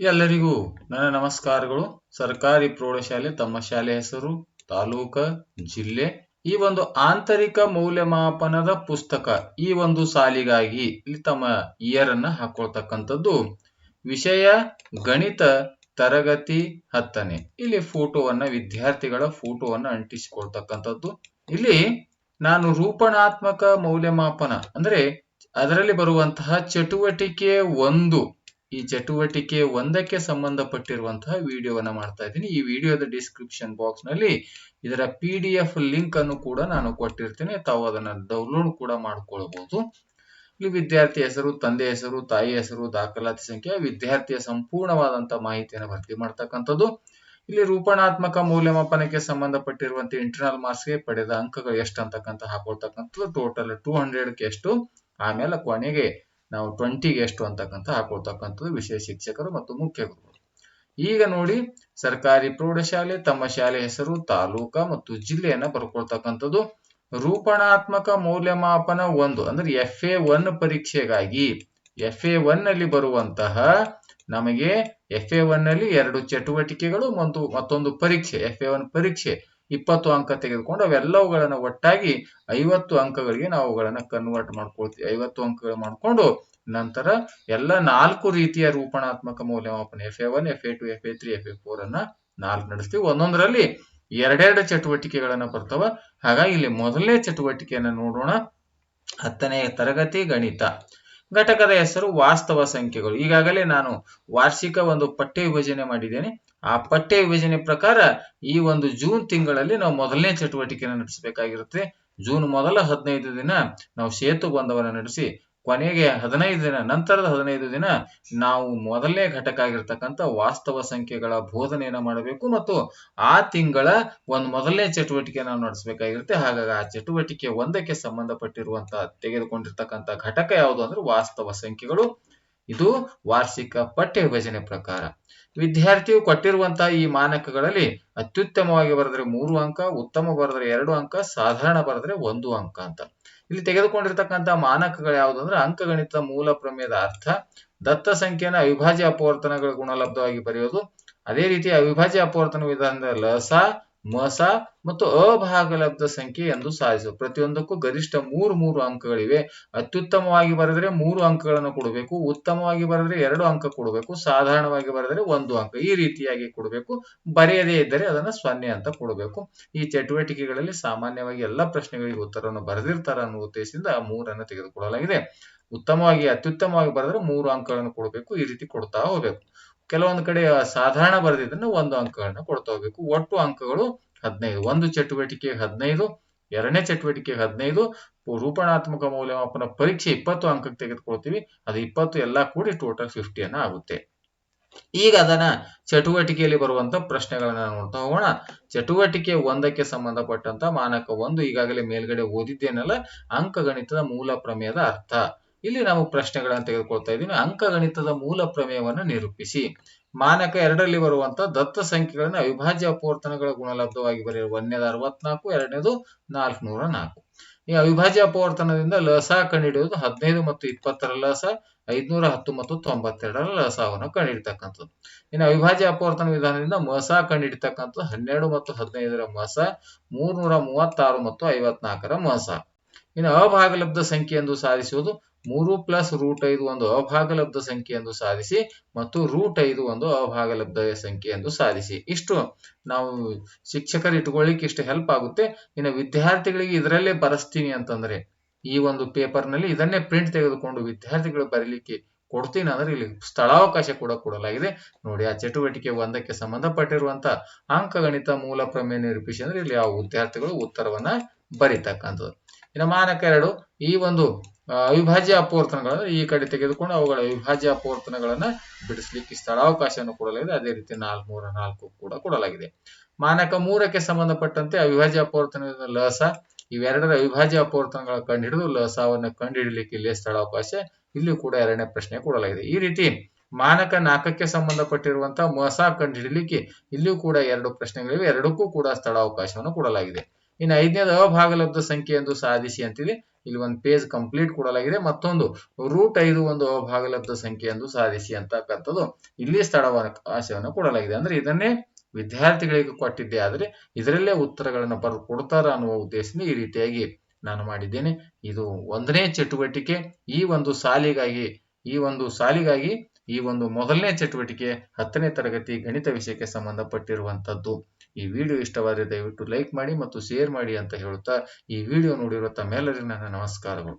ಎಲ್ಲರಿಗೂ ನನ್ನ ನಮಸ್ಕಾರಗಳು. ಸರ್ಕಾರಿ ಪ್ರೌಢಶಾಲೆ ತಮ್ಮ ಶಾಲೆ ಹೆಸರು, ತಾಲೂಕ, ಜಿಲ್ಲೆ. ಈ ಒಂದು ಆಂತರಿಕ ಮೌಲ್ಯಮಾಪನದ ಪುಸ್ತಕ. ಈ ಒಂದು ಸಾಲಿಗಾಗಿ ಇಲ್ಲಿ ತಮ್ಮ ಇಯರ್ ಅನ್ನ ಹಾಕೊಳ್ತಕ್ಕಂಥದ್ದು. ವಿಷಯ ಗಣಿತ, ತರಗತಿ ಹತ್ತನೇ. ಇಲ್ಲಿ ಫೋಟೋವನ್ನ, ವಿದ್ಯಾರ್ಥಿಗಳ ಫೋಟೋವನ್ನ ಅಂಟಿಸಿಕೊಳ್ತಕ್ಕಂಥದ್ದು. ಇಲ್ಲಿ ನಾನು ರೂಪಣಾತ್ಮಕ ಮೌಲ್ಯಮಾಪನ, ಅಂದ್ರೆ ಅದರಲ್ಲಿ ಬರುವಂತಹ ಚಟುವಟಿಕೆ ಒಂದು ಈ ಚಟುವಟಿಕೆ ಒಂದಕ್ಕೆ ಸಂಬಂಧಪಟ್ಟಿರುವಂತಹ ವಿಡಿಯೋವನ್ನ ಮಾಡ್ತಾ ಇದ್ದೀನಿ. ಈ ವಿಡಿಯೋದ ಡಿಸ್ಕ್ರಿಪ್ಷನ್ ಬಾಕ್ಸ್ನಲ್ಲಿ ಇದರ ಪಿ ಡಿ ಎಫ್ ಲಿಂಕ್ ಅನ್ನು ಕೂಡ ನಾನು ಕೊಟ್ಟಿರ್ತೇನೆ. ತಾವು ಅದನ್ನ ಡೌನ್ಲೋಡ್ ಕೂಡ ಮಾಡ್ಕೊಳ್ಬಹುದು ಇಲ್ಲಿ ವಿದ್ಯಾರ್ಥಿ ಹೆಸರು, ತಂದೆ ಹೆಸರು, ತಾಯಿ ಹೆಸರು, ದಾಖಲಾತಿ ಸಂಖ್ಯೆ ವಿದ್ಯಾರ್ಥಿಯ ಸಂಪೂರ್ಣವಾದಂತಹ ಮಾಹಿತಿಯನ್ನು ಭರ್ತಿ ಮಾಡ್ತಕ್ಕಂಥದ್ದು. ಇಲ್ಲಿ ರೂಪಣಾತ್ಮಕ ಮೌಲ್ಯಮಾಪನಕ್ಕೆ ಸಂಬಂಧಪಟ್ಟಿರುವಂತಹ ಇಂಟರ್ನಲ್ ಮಾರ್ಕ್ಸ್ಗೆ ಪಡೆದ ಅಂಕಗಳು ಎಷ್ಟು ಅಂತಕ್ಕಂಥ ಹಾಕೊಳ್ತಕ್ಕಂಥದ್ದು ಟೋಟಲ್ ಟೂ ಹಂಡ್ರೆಡ್ಗೆ ಎಷ್ಟು? ಆಮೇಲೆ ಕೊನೆಗೆ ನಾವು ಟ್ವೆಂಟಿಗೆ ಎಷ್ಟು ಅಂತಕ್ಕಂಥ ಹಾಕೊಳ್ತಕ್ಕಂಥದ್ದು ವಿಷಯ ಶಿಕ್ಷಕರು ಮತ್ತು ಮುಖ್ಯ ಗುರುಗಳು ಈಗ ನೋಡಿ, ಸರ್ಕಾರಿ ಪ್ರೌಢಶಾಲೆ, ತಮ್ಮ ಶಾಲೆ ಹೆಸರು, ತಾಲೂಕ ಮತ್ತು ಜಿಲ್ಲೆಯನ್ನ ಬರ್ಕೊಳ್ತಕ್ಕಂಥದ್ದು ರೂಪಣಾತ್ಮಕ ಮೌಲ್ಯಮಾಪನ ಒಂದು, ಅಂದ್ರೆ ಎಫ್ ಎ ಒನ್ ಪರೀಕ್ಷೆಗಾಗಿ ಎಫ್ ಎ ಒನ್ನಲ್ಲಿ ಬರುವಂತಹ ನಮಗೆ ಎಫ್ ಎ ಒನ್ನಲ್ಲಿ ಎರಡು ಚಟುವಟಿಕೆಗಳು ಮತ್ತು ಮತ್ತೊಂದು ಪರೀಕ್ಷೆ ಎಫ್ ಎ ಒನ್ ಪರೀಕ್ಷೆ. ಇಪ್ಪತ್ತು ಅಂಕ ತೆಗೆದುಕೊಂಡು ಅವೆಲ್ಲವುಗಳನ್ನ ಒಟ್ಟಾಗಿ ಐವತ್ತು ಅಂಕಗಳಿಗೆ ನಾವು ಅವುಗಳನ್ನ ಕನ್ವರ್ಟ್ ಮಾಡ್ಕೊಳ್ತೀವಿ. ಐವತ್ತು ಅಂಕಗಳು ಮಾಡ್ಕೊಂಡು ನಂತರ ಎಲ್ಲ ನಾಲ್ಕು ರೀತಿಯ ರೂಪಣಾತ್ಮಕ ಮೌಲ್ಯಮಾಪನ F A one F A two F A three F A four ಅನ್ನ ನಾಲ್ಕು ನಡೆಸ್ತೀವಿ. ಒಂದೊಂದರಲ್ಲಿ ಎರಡೆರಡು ಚಟುವಟಿಕೆಗಳನ್ನ ಬರ್ತಾವ. ಹಾಗಾಗಿ ಇಲ್ಲಿ ಮೊದಲನೇ ಚಟುವಟಿಕೆಯನ್ನ ನೋಡೋಣ. ಹತ್ತನೇ ತರಗತಿ ಗಣಿತ. ಘಟಕದ ಹೆಸರು ವಾಸ್ತವ ಸಂಖ್ಯೆಗಳು. ಈಗಾಗಲೇ ನಾನು ವಾರ್ಷಿಕ ಒಂದು ಪಠ್ಯ ವಿಭಜನೆ ಮಾಡಿದ್ದೇನೆ. ಆ ಪಠ್ಯ ವಿಭಜನೆ ಪ್ರಕಾರ ಈ ಒಂದು ಜೂನ್ ತಿಂಗಳಲ್ಲಿ ನಾವು ಮೊದಲನೇ ಚಟುವಟಿಕೆಯನ್ನು ನಡೆಸಬೇಕಾಗಿರುತ್ತೆ. ಜೂನ್ ಮೊದಲ ಹದಿನೈದು ದಿನ ನಾವು ಸೇತು ಬಂಧವನ್ನು ನಡೆಸಿ ಕೊನೆಗೆ ಹದಿನೈದು ದಿನ, ನಂತರದ ಹದಿನೈದು ದಿನ ನಾವು ಮೊದಲನೇ ಘಟಕ ಆಗಿರ್ತಕ್ಕಂಥ ವಾಸ್ತವ ಸಂಖ್ಯೆಗಳ ಬೋಧನೆಯನ್ನು ಮಾಡಬೇಕು ಮತ್ತು ಆ ತಿಂಗಳ ಒಂದು ಮೊದಲನೇ ಚಟುವಟಿಕೆ ನಾವು ನಡೆಸಬೇಕಾಗಿರುತ್ತೆ. ಹಾಗಾಗಿ ಆ ಚಟುವಟಿಕೆ ಒಂದಕ್ಕೆ ಸಂಬಂಧಪಟ್ಟಿರುವಂತಹ, ತೆಗೆದುಕೊಂಡಿರ್ತಕ್ಕಂಥ ಘಟಕ ಯಾವುದು ಅಂದ್ರೆ ವಾಸ್ತವ ಸಂಖ್ಯೆಗಳು. ಇದು ವಾರ್ಷಿಕ ಪಠ್ಯ ವಿಭಜನೆ ಪ್ರಕಾರ. ವಿದ್ಯಾರ್ಥಿಯು ಕೊಟ್ಟಿರುವಂತಹ ಈ ಮಾನಕಗಳಲ್ಲಿ ಅತ್ಯುತ್ತಮವಾಗಿ ಬರೆದ್ರೆ ಮೂರು ಅಂಕ, ಉತ್ತಮ ಬರೆದ್ರೆ ಎರಡು ಅಂಕ, ಸಾಧಾರಣ ಬರೆದ್ರೆ ಒಂದು ಅಂಕ ಅಂತ. ಇಲ್ಲಿ ತೆಗೆದುಕೊಂಡಿರ್ತಕ್ಕಂಥ ಮಾನಕಗಳು ಯಾವುದು ಅಂದ್ರೆ ಅಂಕಗಣಿತ ಮೂಲ ಪ್ರಮೇಯದ ಅರ್ಥ, ದತ್ತ ಸಂಖ್ಯೆನ ಅವಿಭಾಜ್ಯ ಅಪವರ್ತನಗಳ ಗುಣಲಬ್ಧವಾಗಿ ಬರೆಯೋದು, ಅದೇ ರೀತಿ ಅವಿಭಾಜ್ಯ ಅಪವರ್ತನ ವಿಧಾನದ ಲಸ ಮಸ ಮತ್ತು ಅಭಾಗಲಬ್ಧ ಸಂಖ್ಯೆ ಎಂದು ಸಾಧಿಸುವ ಪ್ರತಿಯೊಂದಕ್ಕೂ ಗರಿಷ್ಠ ಮೂರು ಮೂರು ಅಂಕಗಳಿವೆ. ಅತ್ಯುತ್ತಮವಾಗಿ ಬರೆದರೆ ಮೂರು ಅಂಕಗಳನ್ನು ಕೊಡಬೇಕು. ಉತ್ತಮವಾಗಿ ಬರೆದ್ರೆ ಎರಡು ಅಂಕ ಕೊಡಬೇಕು. ಸಾಧಾರಣವಾಗಿ ಬರೆದರೆ ಒಂದು ಅಂಕ. ಈ ರೀತಿಯಾಗಿ ಕೊಡಬೇಕು. ಬರೆಯದೇ ಇದ್ದರೆ ಅದನ್ನ ಸೊನ್ನೆ ಅಂತ ಕೊಡಬೇಕು. ಈ ಚಟುವಟಿಕೆಗಳಲ್ಲಿ ಸಾಮಾನ್ಯವಾಗಿ ಎಲ್ಲ ಪ್ರಶ್ನೆಗಳಿಗೆ ಉತ್ತರವನ್ನು ಬರೆದಿರ್ತಾರೆ ಅನ್ನೋ ಉದ್ದೇಶದಿಂದ ಮೂರನ್ನು ತೆಗೆದುಕೊಳ್ಳಲಾಗಿದೆ. ಉತ್ತಮವಾಗಿ, ಅತ್ಯುತ್ತಮವಾಗಿ ಬರೆದ್ರೆ ಮೂರು ಅಂಕಗಳನ್ನು ಕೊಡಬೇಕು. ಈ ರೀತಿ ಕೊಡ್ತಾ ಹೋಗ್ಬೇಕು. ಕೆಲವೊಂದು ಕಡೆ ಸಾಧಾರಣ ಬರೆದಿದ್ದನ್ನು ಒಂದು ಅಂಕಗಳನ್ನ ಕೊಡ್ತಾ ಹೋಗ್ಬೇಕು. ಒಟ್ಟು ಅಂಕಗಳು ಹದಿನೈದು. ಒಂದು ಚಟುವಟಿಕೆ ಹದಿನೈದು, ಎರಡನೇ ಚಟುವಟಿಕೆ ಹದಿನೈದು ರೂಪಣಾತ್ಮಕ ಮೌಲ್ಯಮಾಪನ ಪರೀಕ್ಷೆ ಇಪ್ಪತ್ತು ಅಂಕಕ್ಕೆ ತೆಗೆದುಕೊಳ್ತೀವಿ. ಅದು ಇಪ್ಪತ್ತು ಎಲ್ಲ ಕೂಡಿ ಟೋಟಲ್ ಫಿಫ್ಟಿಯನ್ನ ಆಗುತ್ತೆ. ಈಗ ಅದನ್ನ ಚಟುವಟಿಕೆಯಲ್ಲಿ ಬರುವಂತ ಪ್ರಶ್ನೆಗಳನ್ನ ನೋಡ್ತಾ ಹೋಗೋಣ. ಚಟುವಟಿಕೆ ಒಂದಕ್ಕೆ ಸಂಬಂಧಪಟ್ಟಂತ ಮಾನಕ ಒಂದು ಈಗಾಗಲೇ ಮೇಲ್ಗಡೆ ಓದಿದ್ದೇನಲ್ಲ? ಅಂಕಗಣಿತದ ಮೂಲ ಪ್ರಮೇಯದ ಅರ್ಥ. ಇಲ್ಲಿ ನಾವು ಪ್ರಶ್ನೆಗಳನ್ನು ತೆಗೆದುಕೊಳ್ತಾ ಇದ್ದೀವಿ. ಅಂಕಗಣಿತದ ಮೂಲ ಪ್ರಮೇಯವನ್ನ ನಿರೂಪಿಸಿ. ಮಾನಕ ಎರಡರಲ್ಲಿ ಬರುವಂತಹ ದತ್ತ ಸಂಖ್ಯೆಗಳನ್ನು ಅವಿಭಾಜ್ಯ ಅಪವರ್ತನಗಳ ಗುಣಲಬ್ಧವಾಗಿ ಬರೆಯುವ ಒಂದನೇದು ಅರವತ್ನಾಲ್ಕು, ಎರಡನೇದು ನಾಲ್ಕುನೂರ ನಾಲ್ಕು. ಈ ಅವಿಭಾಜ್ಯ ಅಪವರ್ತನದಿಂದ ಲಸ ಕಂಡುಹಿಡಿಯುವುದು ಹದಿನೈದು ಮತ್ತು ಇಪ್ಪತ್ತರ ಲಸ, ಐದ್ನೂರ ಹತ್ತು ಮತ್ತು ತೊಂಬತ್ತೆರಡರ ಲಸವನ್ನು ಕಂಡುಹಿಡಿತಕ್ಕಂಥದ್ದು ಇನ್ನು ಅವಿಭಾಜ್ಯ ಅಪವರ್ತನ ವಿಧಾನದಿಂದ ಮಸ ಕಂಡುಹಿಡಿತಕ್ಕಂಥದ್ದು ಹನ್ನೆರಡು ಮತ್ತು ಹದಿನೈದರ ಮಸ, ಮೂರ್ನೂರ ಮೂವತ್ತಾರು ಮತ್ತು ಐವತ್ನಾಲ್ಕರ ಮಸ. ಇನ್ನು ಅಭಾಗಲಬ್ಧ ಸಂಖ್ಯೆ ಎಂದು ಸಾಧಿಸುವುದು ಮೂರು ಪ್ಲಸ್ ರೂಟ್ ಐದು ಒಂದು ಅಭಾಗಲಬ್ಧ ಸಂಖ್ಯೆ ಎಂದು ಸಾಧಿಸಿ ಮತ್ತು ರೂಟ್ ಐದು ಒಂದು ಅಭಾಗಲಬ್ಧ ಸಂಖ್ಯೆ ಎಂದು ಸಾಧಿಸಿ. ಇಷ್ಟು ನಾವು ಶಿಕ್ಷಕರು ಇಟ್ಕೊಳ್ಳಿಕ್ಕೆ ಇಷ್ಟು ಹೆಲ್ಪ್ ಆಗುತ್ತೆ. ಇನ್ನು ವಿದ್ಯಾರ್ಥಿಗಳಿಗೆ ಇದರಲ್ಲೇ ಬರೆಸ್ತೀನಿ ಅಂತಂದ್ರೆ ಈ ಒಂದು ಪೇಪರ್ನಲ್ಲಿ ಇದನ್ನೇ ಪ್ರಿಂಟ್ ತೆಗೆದುಕೊಂಡು ವಿದ್ಯಾರ್ಥಿಗಳು ಬರೀಲಿಕ್ಕೆ ಕೊಡ್ತೀನಿ ಅಂದ್ರೆ ಇಲ್ಲಿ ಸ್ಥಳಾವಕಾಶ ಕೂಡ ಕೊಡಲಾಗಿದೆ. ನೋಡಿ, ಆ ಚಟುವಟಿಕೆ ಒಂದಕ್ಕೆ ಸಂಬಂಧಪಟ್ಟಿರುವಂತ ಅಂಕಗಣಿತ ಮೂಲ ಪ್ರಮೇಯ ನಿರೂಪಿಸಿ ಅಂದ್ರೆ ಇಲ್ಲಿ ಆ ವಿದ್ಯಾರ್ಥಿಗಳು ಉತ್ತರವನ್ನ ಬರೀತಕ್ಕಂಥದ್ದು. ಇನ್ನು ಮಾನಕ ಎರಡು, ಈ ಒಂದು ಅವಿಭಾಜ್ಯ ಅಪವರ್ತನಗಳನ್ನು ಈ ಕಡೆ ತೆಗೆದುಕೊಂಡು ಅವುಗಳ ಅವಿಭಾಜ್ಯ ಅಪವರ್ತನಗಳನ್ನ ಬಿಡಿಸ್ಲಿಕ್ಕೆ ಸ್ಥಳಾವಕಾಶವನ್ನು ಕೊಡಲಾಗಿದೆ. ಅದೇ ರೀತಿ ನಾಲ್ಕುನೂರ ನಾಲ್ಕು ಕೂಡ ಕೊಡಲಾಗಿದೆ. ಮಾನಕ ಮೂರಕ್ಕೆ ಸಂಬಂಧಪಟ್ಟಂತೆ ಅವಿಭಾಜ್ಯ ಅಪವರ್ತನದ ಲಸ, ಇವೆರಡರ ಅವಿಭಾಜ್ಯ ಅಪವರ್ತನಗಳ ಕಂಡುಹಿಡಿದು ಲಸವನ್ನು ಕಂಡುಹಿಡಲಿಕ್ಕೆ ಇಲ್ಲಿ ಸ್ಥಳಾವಕಾಶ ಇಲ್ಲಿ ಕೂಡ ಎರಡನೇ ಪ್ರಶ್ನೆ ಕೊಡಲಾಗಿದೆ. ಈ ರೀತಿ ಮಾನಕ ನಾಲ್ಕಕ್ಕೆ ಸಂಬಂಧಪಟ್ಟಿರುವಂತಹ ಮಸ ಕಂಡುಹಿಡಲಿಕ್ಕೆ ಇಲ್ಲಿಯೂ ಕೂಡ ಎರಡು ಪ್ರಶ್ನೆಗಳಿವೆ. ಎರಡಕ್ಕೂ ಕೂಡ ಸ್ಥಳಾವಕಾಶವನ್ನು ಕೊಡಲಾಗಿದೆ. ಇನ್ನು ಐದನೇದು ಅಭಾಗಲಬ್ಧ ಸಂಖ್ಯೆ ಎಂದು ಸಾಧಿಸಿ ಅಂತಿದೆ ಇಲ್ಲಿ ಒಂದು ಪೇಜ್ ಕಂಪ್ಲೀಟ್ ಕೊಡಲಾಗಿದೆ. ಮತ್ತೊಂದು ರೂಟ್ ಐದು ಒಂದು ಸಂಖ್ಯೆ ಎಂದು ಸಾಧಿಸಿ ಅಂತಕ್ಕಂಥದ್ದು ಇಲ್ಲಿ ಸ್ಥಳಾವಕಾಶವನ್ನು ಕೊಡಲಾಗಿದೆ. ಅಂದ್ರೆ ಇದನ್ನೇ ವಿದ್ಯಾರ್ಥಿಗಳಿಗೆ ಕೊಟ್ಟಿದ್ದೆ. ಆದರೆ ಇದರಲ್ಲೇ ಉತ್ತರಗಳನ್ನು ಬರ್, ಕೊಡ್ತಾರ ಅನ್ನುವ ಉದ್ದೇಶದಿಂದ ಈ ರೀತಿಯಾಗಿ ನಾನು ಮಾಡಿದ್ದೇನೆ. ಇದು ಒಂದನೇ ಚಟುವಟಿಕೆ. ಈ ಒಂದು ಸಾಲಿಗಾಗಿ, ಈ ಒಂದು ಸಾಲಿಗಾಗಿ ಈ ಒಂದು ಮೊದಲನೇ ಚಟುವಟಿಕೆ ಹತ್ತನೇ ತರಗತಿ ಗಣಿತ ವಿಷಯಕ್ಕೆ ಸಂಬಂಧಪಟ್ಟಿರುವಂತದ್ದು ಈ ವಿಡಿಯೋ ಇಷ್ಟವಾದರೆ ದಯವಿಟ್ಟು ಲೈಕ್ ಮಾಡಿ ಮತ್ತು ಶೇರ್ ಮಾಡಿ ಅಂತ ಹೇಳುತ್ತಾ ಈ ವಿಡಿಯೋ ನೋಡಿರುವ ತಮ್ಮೆಲ್ಲರಿಗೂ ನನ್ನ ನಮಸ್ಕಾರಗಳು.